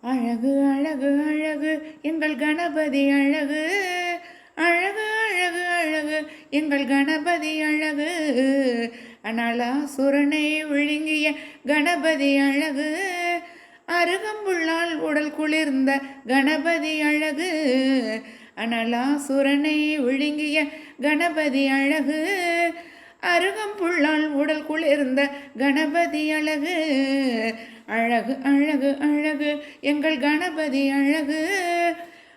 அழகு அழகு அழகு எங்கள் கணபதி அழகு. அழகு அழகு அழகு எங்கள் கணபதி அழகு. அனலாசுரனை விழுங்கிய கணபதி அழகு. அருகம்புள்ளால் உடல் குளிர்ந்த கணபதி அழகு. அனலாசுரனை விழுங்கிய கணபதி அழகு. அருகம்புள்ளால் உடல் குளிர்ந்த கணபதி அழகு. அழகு அழகு அழகு எங்கள் கணபதி அழகு.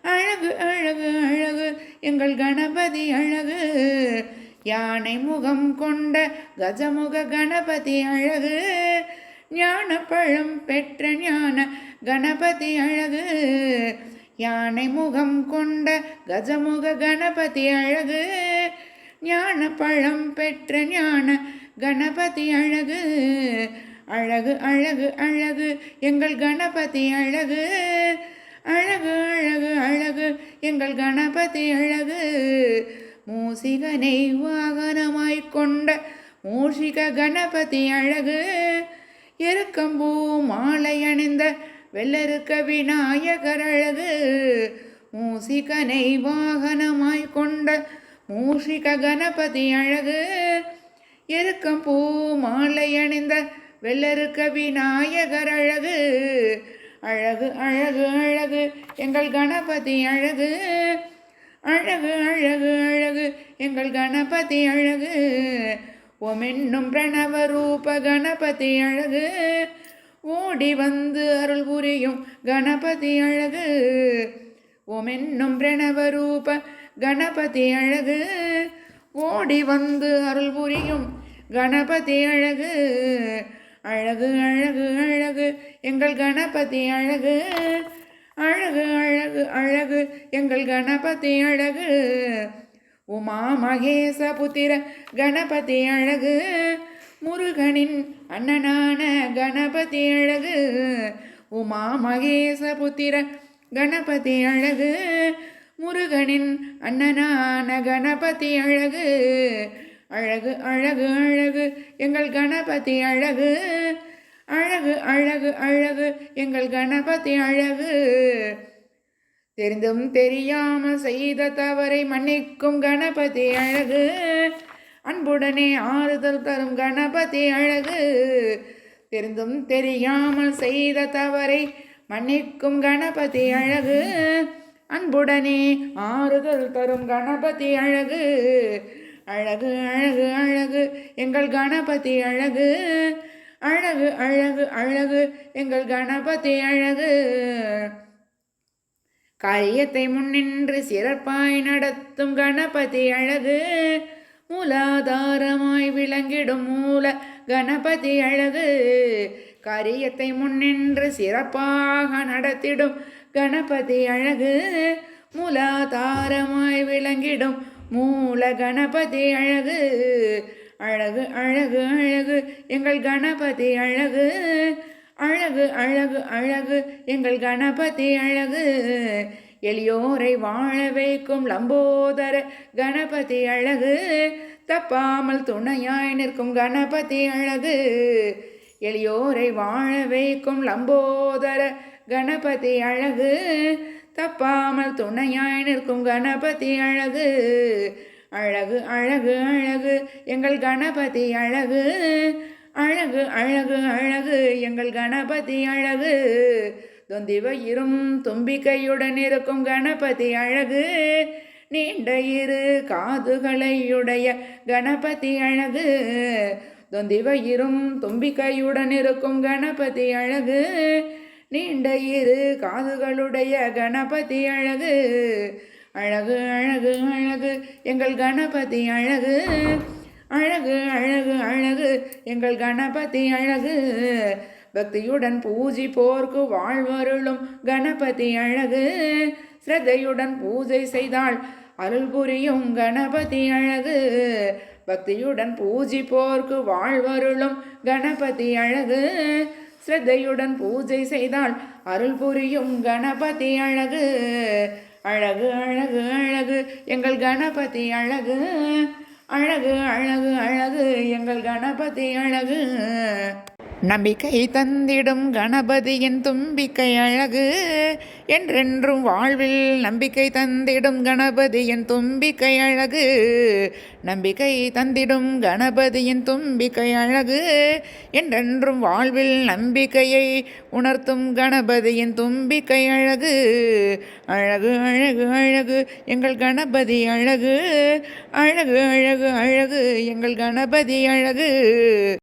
அழகு அழகு அழகு எங்கள் கணபதி அழகு. யானை முகம் கொண்ட கஜமுக கணபதி அழகு. ஞானப்பழம் பெற்ற ஞான கணபதி அழகு. யானை முகம் கொண்ட கஜமுக கணபதி அழகு. ஞான பழம் பெற்ற ஞான கணபதி அழகு. அழகு அழகு அழகு எங்கள் கணபதி அழகு. அழகு அழகு அழகு எங்கள் கணபதி அழகு. மூசிகனை வாகனமாய் கொண்ட மூஷிக கணபதி அழகு. எருக்கம்பூ மாலை அணிந்த வெள்ளருக்க விநாயகர் அழகு. மூசிகனை வாகனமாய் கொண்ட மூஷிக கணபதி அழகு. எருக்கம் பூ மாலை அணிந்த வெள்ளருக்க விநாயகர் அழகு. அழகு அழகு அழகு எங்கள் கணபதி அழகு. அழகு அழகு அழகு எங்கள் கணபதி அழகு. ஒமென்னும் பிரணவ ரூப கணபதி அழகு. ஓடி வந்து அருள் புரியும் கணபதி அழகு. ஒமென்னும் பிரணவ ரூப கணபதி அழகு ஓடி வந்து அருள் புரியும். கணபதி அழகு அழகு அழகு அழகு எங்கள் கணபதி அழகு அழகு அழகு அழகு எங்கள் கணபதி அழகு. உமா மகேச புத்திர கணபதி அழகு முருகனின் அண்ணனான கணபதி அழகு. உமா மகேச புத்திர கணபதி அழகு முருகனின் அண்ணனான கணபதி அழகு. அழகு அழகு அழகு எங்கள் கணபதி அழகு. அழகு அழகு அழகு எங்கள் கணபதி அழகு. தெரிந்தும் தெரியாமல் செய்த தவறை மன்னிக்கும் கணபதி அழகு. அன்புடனே ஆறுதல் தரும் கணபதி அழகு. தெரிந்தும் தெரியாமல் செய்த தவறை மன்னிக்கும் கணபதி அழகு. அன்புடனே ஆறுதல் தரும் கணபதி அழகு. அழகு அழகு அழகு எங்கள் கணபதி அழகு. அழகு அழகு அழகு எங்கள் கணபதி அழகு. காரியத்தை முன்னின்று சிறப்பாய் நடத்தும் கணபதி அழகு. மூலாதாரமாய் விளங்கிடும் மூல கணபதி அழகு. காரியத்தை முன்னின்று சிறப்பாக நடத்திடும். கணபதி அழகு மூலாதாரமாய் விளங்கிடும். மூல கணபதி அழகு அழகு அழகு அழகு எங்கள் கணபதி அழகு. அழகு அழகு அழகு எங்கள் கணபதி அழகு. எளியோரை வாழ வைக்கும் லம்போதர கணபதி அழகு. தப்பாமல் துணையாய் நிற்கும் கணபதி அழகு. எளியோரை வாழ வைக்கும் லம்போதர கணபதி அழகு. தப்பாமல் துணையாய் நிற்கும் கணபதி அழகு. அழகு அழகு அழகு எங்கள் கணபதி அழகு. அழகு அழகு அழகு எங்கள் கணபதி அழகு. தொந்திவயிரும் தும்பிக்கையுடன் இருக்கும் கணபதி அழகு. நீண்ட இரு காதுகளையுடைய கணபதி அழகு. தொந்திவயிரும் தும்பிக்கையுடன் இருக்கும் கணபதி அழகு. நீண்ட இரு காதுகளுடைய கணபதி அழகு. அழகு அழகு அழகு எங்கள் கணபதி அழகு. அழகு அழகு அழகு எங்கள் கணபதி அழகு. பக்தியுடன் பூஜை போர்க்கு வாழ்வருளும் கணபதி அழகு. ஸ்ரத்தையுடன் பூஜை செய்தால் அருள் புரியும் கணபதி அழகு. பக்தியுடன் பூஜை போர்க்கு வாழ்வருளும் கணபதி அழகு. ஸ்ரத்தையுடன் பூஜை செய்தால் அருள் புரியும் கணபதி அழகு. அழகு அழகு அழகு எங்கள் கணபதி அழகு. அழகு அழகு அழகு எங்கள் கணபதி அழகு. நம்பிக்கை தந்திடும் கணபதியின் தும்பிக்கை அழகு. என்றென்றும் வாழ்வில் நம்பிக்கை தந்திடும் கணபதியின் தும்பிக்கை அழகு. நம்பிக்கை தந்திடும் கணபதியின் தும்பிக்கை அழகு. என்றென்றும் வாழ்வில் நம்பிக்கையை உணர்த்தும் கணபதியின் தும்பிக்கை அழகு. அழகு அழகு அழகு எங்கள் கணபதி அழகு. அழகு அழகு அழகு எங்கள் கணபதி அழகு.